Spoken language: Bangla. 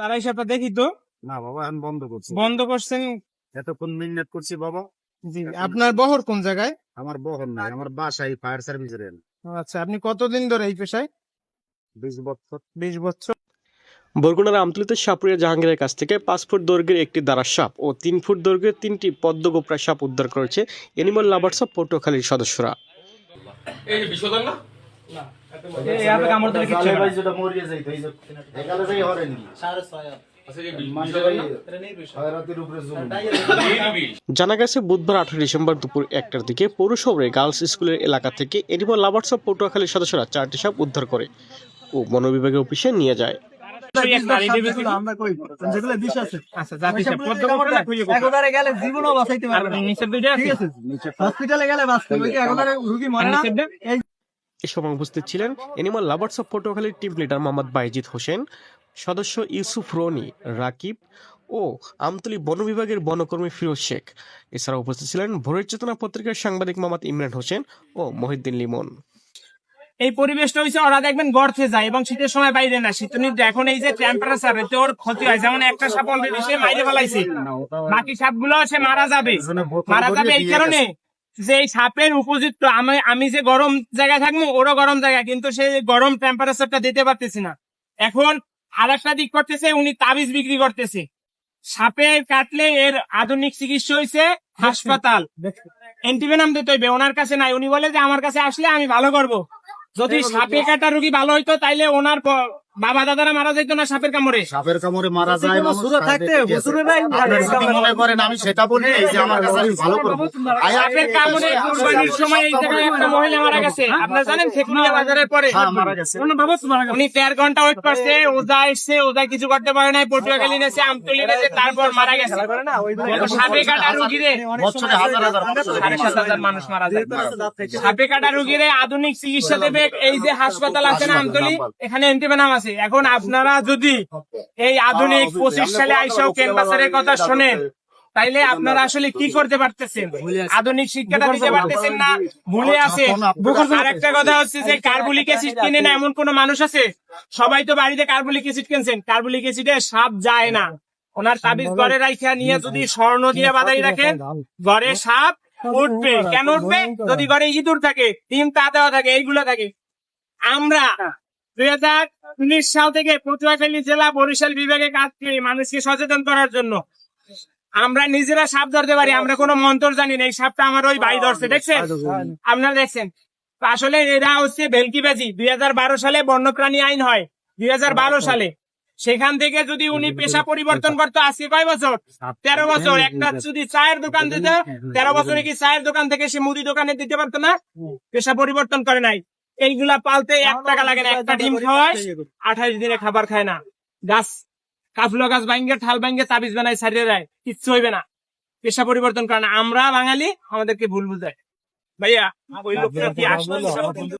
তারা হিসাবটা দেখি তো। না বাবা আমি বন্ধ করছি। বন্ধ করছেন? এতক্ষণ মিনিট করছি বাবা। জি আপনার বহর কোন জায়গায়? আমার বহন নাই আমার বাসায় ফায়ার সার্ভিসের আচ্ছা আপনি কতদিন ধরে এই পেশায়? বিশ বছর। বিশ বছর। বরগুনার আমতলিতে সাপুরিয়া জাহাঙ্গীরের কাছ থেকে পাঁচ ফুট দৈর্ঘ্যের একটি দ্বারা সাপ ও তিন ফুট দৈর্ঘ্যের তিনটি পদ্ম পদ্মগোপরা সাপ উদ্ধার করেছে এনিমাল লাভার্স অফ পটুয়াখালীর সদস্যরা। জানা গেছে বুধবার আঠারো ডিসেম্বর দুপুর একটার দিকে পৌর শহরে গার্লস স্কুলের এলাকা থেকে এনিমাল লাভার্স অফ পটুয়াখালীর সদস্যরা চারটি সাপ উদ্ধার করে ও বন বিভাগের অফিসে নিয়ে যায়। আচ্ছা জীবনও বাঁচাইতে পারবে হসপিটালে গেলে বাঁচতে রুগী মরে না? সময় উপস্থিত ছিলেন এনিমাল লাভার্স অফ পটুয়াখালীর টিম লিডার মোহাম্মদ বাইজিদ হোসেন, সদস্য ইউসুফ রনি রাকিব ও আমতলী বন বিভাগের বনকর্মী ফিরোজ শেখ। এছাড়া উপস্থিত ছিলেন ভোরের চেতনা পত্রিকার সাংবাদিক মোহাম্মদ ইমরান হোসেন ও মহিউদ্দিন লিমন। এই পরিবেশটা হয়েছে ওরা দেখবেন গর্তে যায় এবং শীতের সময় বাইরে না শীত এখন এই যে টেম্পারেচার এতে ওর ক্ষতি হয়, যেমন একটা সাপ অলরেডি সে মাইরে ফেলাইছে। বাকি সাপগুলো সে মারা যাবে। মারা যাবে এই কারণে। যে সাপের উপযুক্ত আমি আমি যে গরম জায়গায় থাকব ওরও গরম জায়গা কিন্তু সে গরম টেম্পারেচারটা দিতে পারতেছি না। এখন আর একটা দিক করতেছে উনি তাবিজ বিক্রি করতেছে। সাপে কাটলে এর আধুনিক চিকিৎসা হয়েছে হাসপাতাল। এন্টিভেনাম দিতে হইবে ওনার কাছে নাই। উনি বলে যে আমার কাছে আসলে আমি ভালো করব। যদি সাপে কাটা রুগী ভালো হইতো তাইলে ওনার বাবা দাদারা মারা যাইতো না সাপের কামড়ে? সাপের কামড়ে মারা যায় হুজুরে থাকতে তাদেরকে নাই আপনারা যদি মনে করেন আমি সেটা বলি এই যে আমার কাছে আমি ভালো করব। সাপের কামড়ে কুরবানির সময় এই জায়গায় একটা মহিলা মারা গেছে। আপনার জানেন বাজারের পরে। হ্যাঁ, মারা গেছে। উনি তেরো ঘণ্টা ওয়েট করছে ওজা ওজা কিছু করতে পারে নাই পটুয়াখালী নেছে আমতলি নেছে তারপর মারা গেছে। সাপে কাটা রুগীরে। বছরে হাজার হাজার মানুষ সাড়ে সাত হাজার মানুষ মারা যায়। সাপে কাটা রুগীরে আধুনিক চিকিৎসা দেবে এই যে হাসপাতাল আছে না আমতলি এখানে এন্টিভেনাম আছে। এখন আপনারা যদি এই আধুনিক পঁচিশ সালে আইসাও ক্যাম্পাসের কথা শোনেন তাইলে আপনারা আসলে কি করতে পারতেছেন? আধুনিক শিক্ষাটা দিতে পারতেছেন না ভুলে আছে আর একটা কথা হচ্ছে যে কার্বলিক অ্যাসিড কিনে না এমন কোন মানুষ আছে? সবাই তো বাড়িতে কার্বলিক অ্যাসিড কিনছেন। কার্বলিক অ্যাসিডে সাপ যায় না। ওনার তাবিজ ঘরে রাইখা নিয়ে যদি স্বর্ণ দিয়ে বাদাই রাখেন ঘরে সাপ উঠবে। কেন উঠবে? যদি ঘরে ইঁদুর থাকে ডিম তা দেওয়া থাকে এইগুলো থাকে। আমরা দুই হাজার উনিশ সাল থেকে পটুয়াখালী জেলা বরিশাল বিভাগে কাজ করি মানুষকে সচেতন করার জন্য। আমরা নিজেরা সাপ ধরতে পারি আমরা কোনো মন্ত্র জানি না এই সাপটা আমার ওই ভাই ধরছে দেখছেন? আপনারা দেখছেন? আসলে এরা হচ্ছে ভেলকিবাজি। দুই হাজার বারো সালে বন্যপ্রাণী আইন হয় দুই হাজার বারো সালে। সেখান থেকে যদি উনি পেশা পরিবর্তন করতো আজকে কয় বছর? তেরো বছর। একটা যদি চায়ের দোকান দিত তেরো বছরে কি চায়ের দোকান থেকে সে মুদি দোকানে দিতে পারতো না? পেশা পরিবর্তন করে নাই। এইগুলা পালতে এক টাকা লাগে না একটা ডিম খাওয়ায় আঠাইশ দিনে খাবার খায় না। গাছ কাফলো গাছ ভাঙ্গে ঠাল ভাঙ্গে তাবিজ বানায় সারিয়ে দেয়। কিচ্ছু হইবে না। পেশা পরিবর্তন করে না। আমরা বাঙালি আমাদেরকে ভুল বুঝায়। ভাইয়া ওই লোকটা কি আসলো